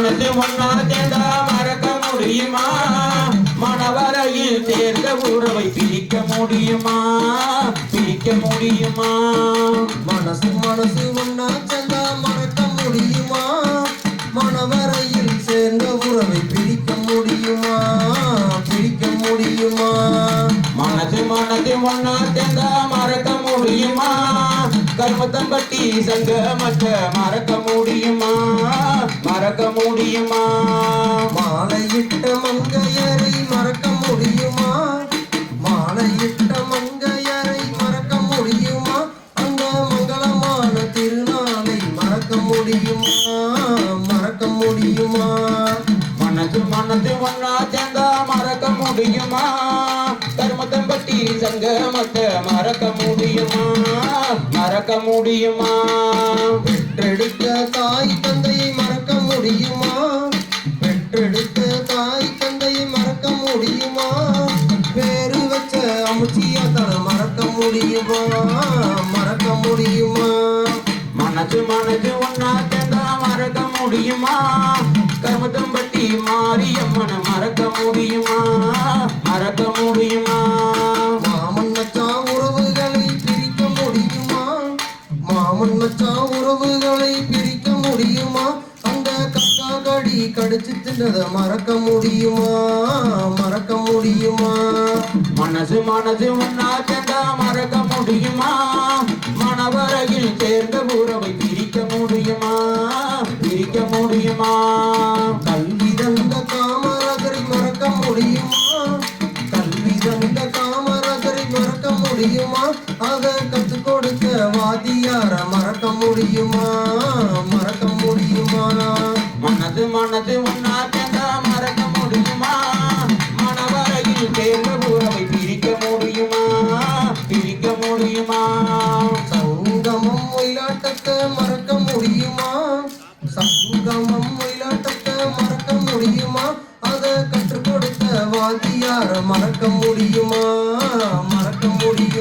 மனசு ஒன்னா சேர்ந்தா மறக்க முடியுமா? மணவரையில் சேர்ந்த உறவை பிரிக்க முடியுமா? பிரிக்க முடியுமா? மனசு மனசு ஒன்னா ஒன்னா சேர்ந்தா மறக்க முடியுமா? கர்மத்தம் பட்டி சங்கமற்ற மறக்க முடியுமா? மறக்க முடியுமா? மாலையிட்ட மங்கையரை மறக்க முடியுமா? மாலையிட்ட மங்கையரை மறக்க முடியுமா? அந்த மங்களமான திருநாளை மறக்க முடியுமா? மறக்க முடியுமா? மனசு மனசு ஒன்னா சேர்ந்தா மறக்க முடியுமா? பட்டி சங்கமற்ற மறக்க முடியுமா? மறக்க முடியுமா? பெற்றெடுத்த தாய் தந்தையை மறக்க முடியுமா? பெற்றெடுத்த தாய் தந்தையை மறக்க முடியுமா? பேரு வச்ச அமுச்சியா தர மறக்க முடியுமா? மறக்க முடியுமா? மனசு மனசு ஒன்னா தந்தா மறக்க முடியுமா? கருமத்தம்பட்டி மாரியம்மன மறக்க முடியுமா? மறக்க முடியுமா? மாமன் மச்சான் உறவுகளை பிரிக்க முடியுமா? அந்த கக்கா கடி கடிச்சு தின்னதை மறக்க முடியுமா? மறக்க முடியுமா? மனசு மனசு ஒன்னா சேர்ந்தா மறக்க முடியுமா? மனவரையில் சேர்ந்த உறவை பிரிக்க முடியுமா? பிரிக்க முடியுமா? கல்வி தந்த காமராஜரை மறக்க முடியுமா? கல்வி தந்த காமராஜரை மறக்க முடியுமா? அதை கற்றுக் கொடுத்த வாத்தியார மறக்க முடியுமா? மறக்க முடியுமா மனது மனது ஒன்னா சேர்ந்தா மறக்க முடியுமா? மனவரையில் சேர்ந்த உறவை பிரிக்க முடியுமா? பிரிக்க முடியுமா? சங்கமம் ஒயிலாட்டத்தை மறக்க முடியுமா? சங்கமம் ஒயிலாட்டத்தை மறக்க முடியுமா? அதை கற்றுக் கொடுத்த வாத்தியார மறக்க முடியுமா? மறக்க முடியும்?